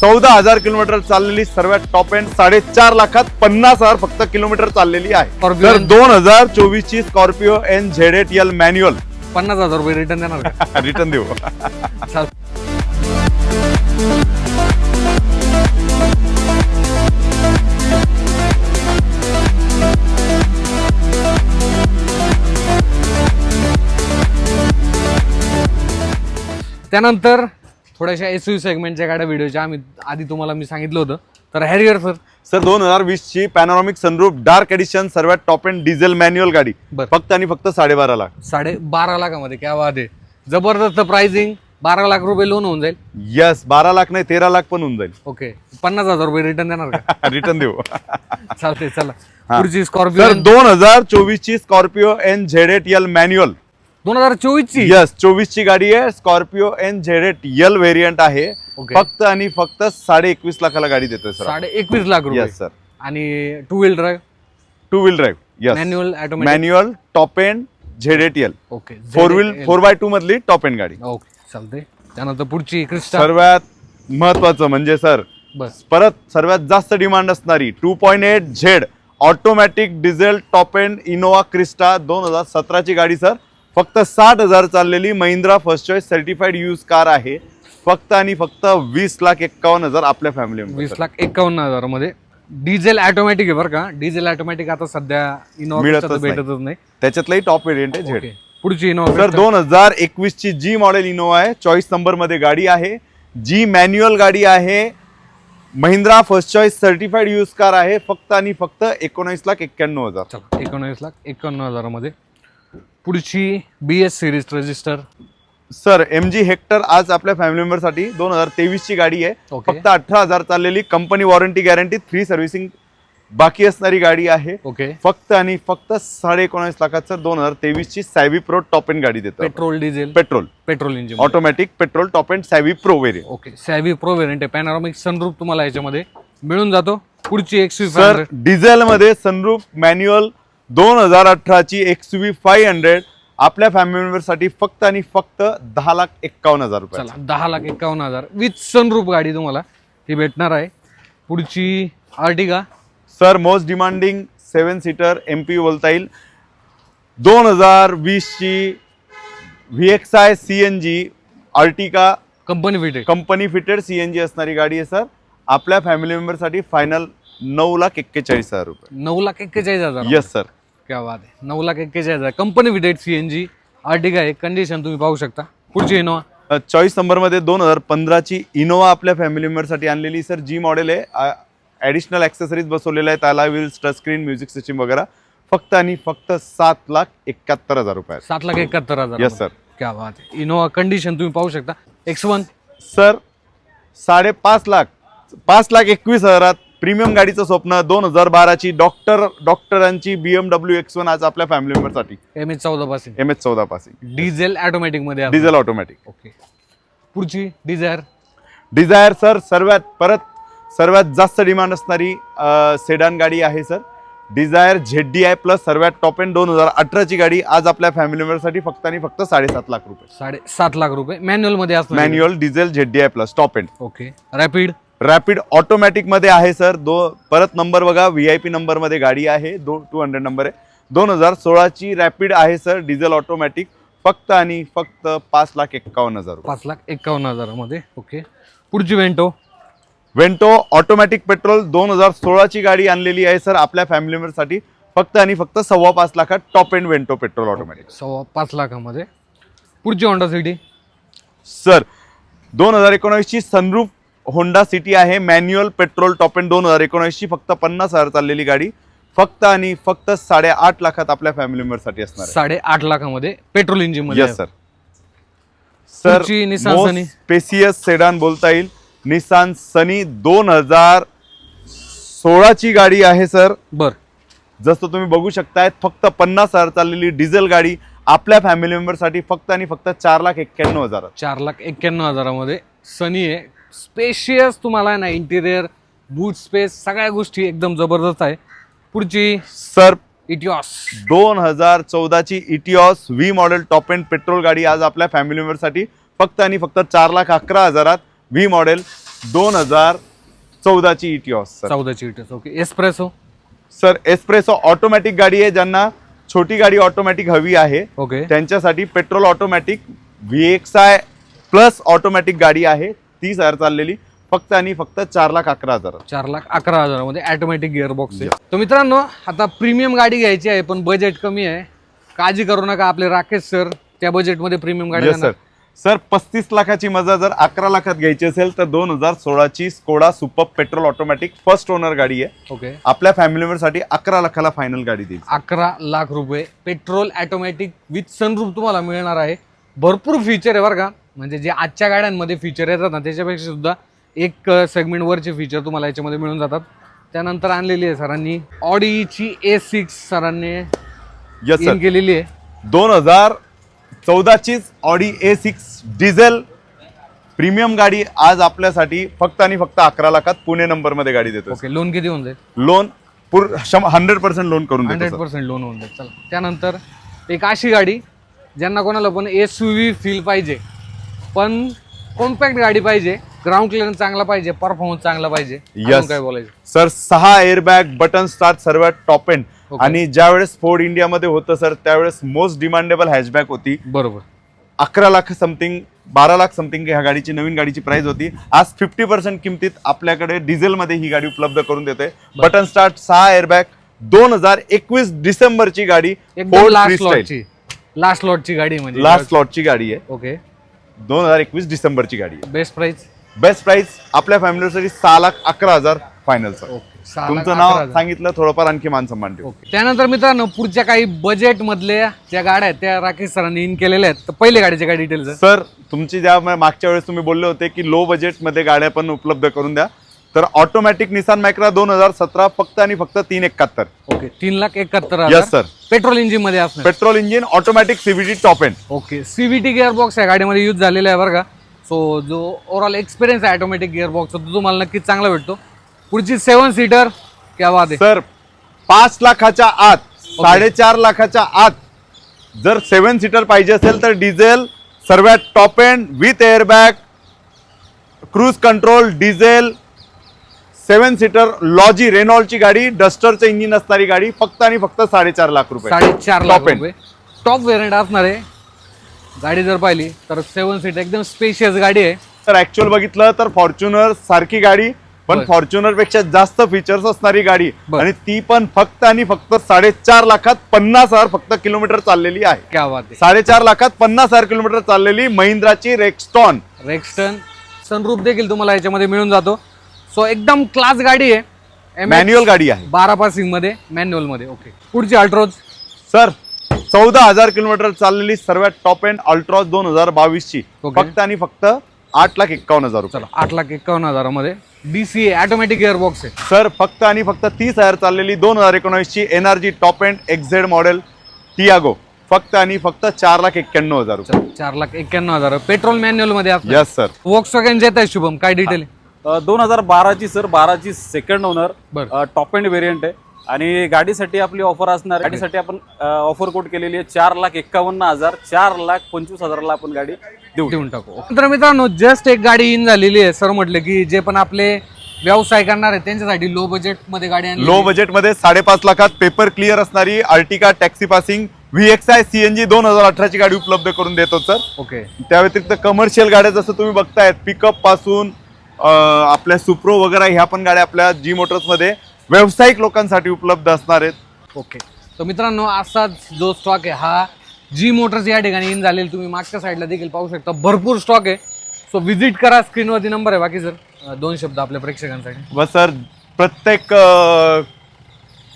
चौदा हजार किलोमीटर चाललेली सर्वात टॉप एंड साडेचार लाखात पन्नास हजार फक्त किलोमीटर चाललेली आहे. तर दोन हजार चोवीस ची Scorpio N Z eight L manual पन्नास हजार रुपये रिटर्न देणार का रिटर्न देऊ. त्यानंतर थोड्याशा एस यू सेगमेंटच्या गाड्या व्हिडिओच्या आम्ही आधी तुम्हाला मी सांगितलं होतं. तर हॅरियर सर सर दोन हजार वीस ची पॅनॉरॉमिक सनरूफ डार्क एडिशन सर्वात टॉप एंड डिझेल मॅन्युअल गाडी. बरं. फक्त आणि फक्त साडेबारा लाख. साडे बारा लाखामध्ये. क्या वाद आहे. जबरदस्त प्राइसिंग बारा लाख रुपये लोन होऊन जाईल. यस बारा लाख नाही तेरा लाख पण होऊन जाईल. ओके पन्नास हजार रुपये रिटर्न देणार का? रिटर्न देऊ. चालते चला. पुढची स्कॉर्पिओ दोन हजार चोवीस ची Scorpio N Z eight L manual दोन हजार चोवीस ची यस चोवीस ची गाडी आहे. Scorpio N Z eight L variant आहे. फक्त आणि फक्त साडे एकवीस लाखाला गाडी देतोय सर साडे एकवीस लाख रुपये. येस सर आणि two wheel drive two wheel drive yes manual manual top end Z eight L okay four wheel four by two मधली टॉप एंड गाडी. ओके चालते त्यानंतर पुढची क्रिस्टा सर्वात महत्वाचं म्हणजे सर बस. परत सर्वात जास्त डिमांड असणारी two point eight Z automatic diesel top end Innova Crysta दोन हजार सतराची गाडी सर. फक्त साठ हजार चाललेली Mahindra first choice certified use car आहे. फक्त आणि फक्त वीस लाख एक्कावन्न हजार आपल्या फॅमिली वीस लाख एकावन्न हजारमध्ये डिझेल ऑटोमॅटिक आहे बरं का. डिझेल ऑटोमॅटिक आता सध्या इनोवा मिळतच नाही. भेटतच नाही. त्याच्यातलंही टॉप व्हेरियंट आहे झेड पुढची इनोवा सर दोन हजार एकवीस ची जी मॉडेल इनोवा आहे. चॉईस नंबरमध्ये गाडी आहे. जी मॅन्युअल गाडी आहे. Mahindra first choice certified use car आहे. फक्त आणि फक्त एकोणीस लाख एक्क्याण्णव हजार. चला एकोणवीस लाख एकावन्न हजारामध्ये. पुढची B S series register sir M G Hector आज आपल्या फॅमिली मेंबरसाठी दोन हजार तेवीस ची गाडी आहे. ओके. फक्त अठरा हजार चाललेली company warranty guarantee free servicing बाकी असणारी गाडी आहे. ओके फक्त आणि फक्त साडे एकोणीस लाखात सर दोन हजार तेवीस ची सॅव्ही प्रो टॉप एंड गाडी देतो petrol diesel petrol petrol engine automatic petrol top end savvy pro variant okay savvy pro variant आहे. पॅनॉरॉमिक सनरूफ तुम्हाला याच्यामध्ये मिळून जातो. पुढची एक्स सर डिझेल मध्ये सनरूफ मॅन्युअल दोन हजार अठराची एक्स व्ही फाय हंड्रेड आपल्या फॅमिली मेंबरसाठी फक्त आणि फक्त दहा लाख एक्कावन्न हजार रुपये. दहा लाख एकावन्न हजार. विथ सनरूफ गाडी तुम्हाला ही भेटणार आहे. पुढची Ertiga sir most demanding seven seater M P बोलता येईल. दोन हजार वीसची V X I C N G Ertiga company fitted company fitted C N G असणारी गाडी आहे सर आपल्या फॅमिली मेंबरसाठी फायनल नऊ लाख एक्केचाळीस हजार रुपये. नऊ लाख एक्केचाळीस हजार. येस सर क्या बात आहे नऊ लाख एक्केचाळीस हजार. Company fitted C N G Ertiga आहे कंडिशन तुम्ही पाहू शकता. पुढची इनोवा चॉईस नंबरमध्ये दोन हजार पंधराची इनोवा आपल्या फॅमिली मेंबरसाठी आणलेली सर जी मॉडेल आहे. ॲडिशनल ॲक्सेसरीज बसवलेल्या आहेत त्याला wheels touch screen music system वगैरे. फक्त आणि फक्त सात लाख एकाहत्तर हजार रुपये सात लाख एकाहत्तर हजार. येस सर क्या बात आहे इनोवा कंडिशन तुम्ही पाहू शकता. एक्स वन सर साडेपाच लाख पाच लाख एकवीस हजारात प्रीमियम गाडीचं स्वप्न दोन हजार बाराची डॉक्टर डॉक्टरांची B M W X one आज आपल्या फॅमिली मेंबरसाठी एम एच चौदा पासून. एम एच चौदा पासिंग डिझेल ऑटोमॅटिकमध्ये आहे. डिझेल ऑटोमॅटिक ओके पुढची डिझायर डिझायर सर सर्वात परत सर्वात जास्त डिमांड असणारी सेडान गाडी आहे sir Dzire Z D I plus सर्वात टॉप एंड दोन हजार अठराची गाडी आज आपल्या फॅमिली मेंबरसाठी फक्त आणि फक्त साडेसात लाख रुपये. साडे सात लाख रुपये. मॅन्युअलमध्ये असणार manual diesel Z D I plus top end okay Rapid Rapid ऑटोमॅटिकमध्ये आहे सर. दो परत नंबर बघा व्ही आय पी नंबरमध्ये गाडी आहे दो टू हंड्रेड नंबर आहे. दोन हजार सोळाची रॅपिड आहे सर डिझेल ऑटोमॅटिक. फक्त आणि फक्त पाच लाख एक्कावन्न हजार पाच लाख एकावन्न हजारामध्ये. ओके. पुढची वेंटो वेंटो ऑटोमॅटिक पेट्रोल दोन हजार सोळाची गाडी आणलेली आहे सर आपल्या फॅमिली मेंबरसाठी फक्त आणि फक्त सव्वा पाच लाखात top end Vento petrol automatic सव्वा पाच लाखामध्ये. पुढची होंडा सिटी सर दोन हजार एकोणवीसची सनरूफ होंडा सिटी आहे. मॅन्युअल पेट्रोल टॉप एंड दोन हजार एकोणवीसची फक्त पन्नास हजार चाललेली गाडी. फक्त आणि फक्त साडेआठ लाखात आपल्या फॅमिली मेंबरसाठी असणार साडे आठ लाखामध्ये पेट्रोल इंजिनमध्ये yes sir sir. Spacious sedan बोलता येईल. निसान सनी दोन हजार सोळाची गाडी आहे सर बर. जसं तुम्ही बघू शकताय फक्त पन्नास हजार चाललेली डिझेल गाडी आपल्या फॅमिली मेंबरसाठी फक्त आणि फक्त चार लाख एक्क्याण्णव हजार चार लाख एक्क्याण्णव हजारामध्ये सनी आहे. स्पेशियस तुम्हाला ना इंटिरियर बूट स्पेस सगळ्या गोष्टी एकदम जबरदस्त आहे. पुढची सर इटिऑस दोन हजार चौदाची Etios V model top end petrol गाडी आज आपल्या फॅमिली मेंबरसाठी फक्त आणि फक्त चार लाख अकरा हजारात व्ही मॉडेल दोन हजार चौदाची इटिओस चौदाची its okay Espresso sir Espresso automatic गाडी आहे ज्यांना छोटी गाडी ऑटोमॅटिक हवी आहे. ओके त्यांच्यासाठी petrol automatic V X I plus automatic गाडी आहे. तीस हजार चाललेली. फक्त आणि फक्त चार लाख अकरा हजार. चार लाख अकरा हजारामध्ये ऑटोमॅटिक गिअर बॉक्स आहे. तर मित्रांनो आता प्रीमियम गाडी घ्यायची आहे पण बजेट कमी आहे. काळजी करू नका आपले राकेश सर त्या बजेटमध्ये प्रीमियम गाडी सर. सर पस्तीस लाखाची मजा जर अकरा लाखात घ्यायची असेल तर दोन हजार सोळाची Skoda super petrol automatic first owner गाडी आहे. ओके आपल्या फॅमिली मेंबरसाठी अकरा लाखाला फायनल गाडी देईल. अकरा लाख रुपये पेट्रोल ऑटोमॅटिक विथ सनरूफ तुम्हाला मिळणार आहे. भरपूर फीचर आहे बरं का. म्हणजे जे आजच्या गाड्यांमध्ये फीचर येतात ना त्याच्यापेक्षा सुद्धा एक सेगमेंट वरचे फीचर तुम्हाला याच्यामध्ये मिळून जातात. त्यानंतर आणलेली आहे सरांनी ऑडीची ए सिक्स सरांनी इन केलेली आहे. दोन हजार चौदाचीच Audi A six diesel premium गाडी आज आपल्यासाठी फक्त आणि फक्त अकरा लाखात पुणे नंबरमध्ये गाडी देतो ओके लोन किती होऊन जाईल? लोन पूर हंड्रेड पर्सेंट लोन करून हंड्रेड पर्सेंट लोन होऊन जाईल. चला. त्यानंतर एक अशी गाडी ज्यांना कोणाला पण एस यू व्ही फील पाहिजे पण कॉम्पॅक्ट गाडी पाहिजे. ग्राउंड क्लिअरन्स चांगला पाहिजे परफॉर्मन्स चांगला पाहिजे. Yes. काय बोलायचं? सर सहा एअरबॅग बटन स्टार्ट सर्वात टॉप एंड Okay. आणि ज्यावेळेस फोर्ड इंडियामध्ये होतं सर त्यावेळेस मोस्ट डिमांडेबल हॅशबॅक होती. बरोबर. अकरा लाख समथिंग बारा लाख समथिंग ह्या गाडीची नवीन गाडीची प्राइस होती. आज फिफ्टी पर्सेंट किमतीत आपल्याकडे डिझेलमध्ये ही गाडी उपलब्ध करून देते बटन स्टार्ट सहा एअरबॅग दोन हजार एकवीस डिसेंबरची गाडी एकदम लास्ट लॉटची लास्ट लॉटची गाडी म्हणजे. लास्ट स्लॉटची गाडी आहे. ओके दोन हजार एकवीस डिसेंबरची गाडी आहे. बेस्ट प्राइस बेस्ट प्राइस आपल्या फॅमिलीसाठी सहा लाख अकरा हजार फायनल सर ओके सहा लाख तुमचं अकरा नाव हजार. सांगितलं थोडंफार आणखी मान सन्मान ठेवू. ओके त्यानंतर मित्रांनो पुढच्या काही बजेट मधल्या ज्या गाड्या आहेत त्या राकेश सरांनी इन केलेल्या आहेत. तर पहिले गाडीचे काय डिटेल्स सर तुमची ज्या मागच्या वेळेस तुम्ही बोलले होते की लो बजेटमध्ये गाड्या पण उपलब्ध करून द्या. तर ऑटोमॅटिक निसान मायक्रा दोन हजार सतरा फक्त आणि फक्त तीन एकाहत्तर. ओके तीन लाख एकाहत्तर Yes, हजार sir. पेट्रोल इंजिनमध्ये असणार. Petrol engine automatic CVT top end okay CVT gear box या गाडीमध्ये यूज झालेला आहे बरं का. सो जो ओव्हरऑल एक्सपिरियन्स आहे ऑटोमॅटिक गिअर बॉक्सचा तो तुम्हाला नक्कीच चांगला भेटतो. पुढची सेवन सीटर क्या बात आहे. सर पाच लाखाच्या आत साडेचार लाखाच्या आत जर सेवन सीटर पाहिजे असेल तर डिझेल सर्वात top end with airbag cruise control diesel seven seater Lodgy रेनॉल्डची गाडी डस्टरचं इंजिन असणारी गाडी फक्त आणि फक्त साडेचार लाख रुपये. साडेचार लाख Top end. रुपये. टॉप व्हेरियंट असणार. आहे गाडी जर पाहिली तर सेवन सीट एकदम स्पेशियस गाडी आहे. तर ऍक्च्युअल बघितलं तर फॉर्च्युनर सारखी गाडी पण बर. फॉर्च्युनरपेक्षा जास्त फीचर्स असणारी गाडी. बर. आणि ती पण फक्त आणि फक्त साडेचार लाखात पन्नास हजार फक्त किलोमीटर चाललेली आहे. क्या बात आहे. साडेचार लाखात पन्नास हजार किलोमीटर चाललेली महिंद्राची रेक्स्टॉन रेक्स्टन सनरूप देखील तुम्हाला याच्यामध्ये मिळून जातो. सो एकदम क्लास गाडी आहे. मॅन्युअल गाडी आहे. बारा पासिंगमध्ये मॅन्युअलमध्ये. ओके पुढची अल्ट्रोज सर चौदा हजार किलोमीटर चाललेली सर्वात टॉप एंड अल्ट्रॉस दोन हजार बावीस ची. फक्त आणि फक्त आठ लाख एक्कावन्न हजार रुपये. चला आठ लाख एकावन्न हजारामध्ये. डीसीए ऑटोमॅटिक बॉक्स आहे. सर फक्त आणि फक्त तीस हजार चाललेली दोन हजार एकोणावीस ची NRG top end XZ model Tiago फक्त आणि फक्त चार लाख एक्क्याण्णव हजार रुपये. चार लाख एक्क्याण्णव हजार. पेट्रोल मॅन्युअलमध्ये यस सर वॉक्स वॅगन येत आहे शुभम. काय डिटेल दोन हजार बाराची सर. बाराची second owner. Top end variant आहे. आणि गाडीसाठी आपली ऑफर असणार गाडीसाठी आपण ऑफर कोट केलेली आहे चार लाख एक्कावन्न हजार चार लाख पंचवीस हजाराला आपण गाडी देऊ देऊन टाकू. तर मित्रांनो जस्ट एक गाडी इन झालेली आहे. सर म्हटलं की जे पण आपले व्यवसाय करणार आहेत त्यांच्यासाठी लो बजेटमध्ये गाडी लो बजेटमध्ये साडेपाच लाखात पेपर क्लिअर असणारी Ertiga taxi passing V X I CNG दोन हजार अठराची गाडी उपलब्ध करून देतो सर. ओके त्या व्यतिरिक्त कमर्शियल गाड्या जसं तुम्ही बघतायत पिकअपपासून आपल्या सुप्रो वगैरे ह्या पण गाड्या आपल्या जी मोटर्समध्ये व्यावसायिक लोकांसाठी उपलब्ध असणार आहेत. ओके. तर मित्रांनो असाच जो स्टॉक आहे हा जी मोटर्स या ठिकाणी इन झालेली तुम्ही मागच्या साईडला देखील पाहू शकता. भरपूर स्टॉक आहे. सो व्हिजिट करा स्क्रीनवरती नंबर आहे. बाकी सर दोन शब्द आपल्या प्रेक्षकांसाठी. व सर प्रत्येक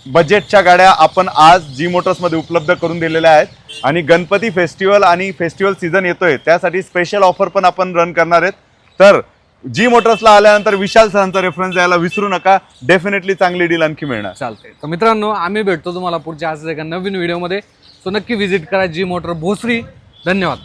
बजेटच्या गाड्या आपण आज जी मोटर्समध्ये उपलब्ध करून दिलेल्या आहेत. आणि गणपती फेस्टिवल आणि फेस्टिवल सीझन येतोय. त्यासाठी स्पेशल ऑफर पण आपण रन करणार आहेत. तर जी मोटर्सला आल्यानंतर विशाल सरांचा रेफरन्स द्यायला विसरू नका. डेफिनेटली चांगली डील आणखी मिळणार. चालते तर मित्रांनो आम्ही भेटतो तुम्हाला पुढच्या असं एका नवीन व्हिडिओमध्ये सो नक्की व्हिजिट करा जी मोटर भोसरी. धन्यवाद.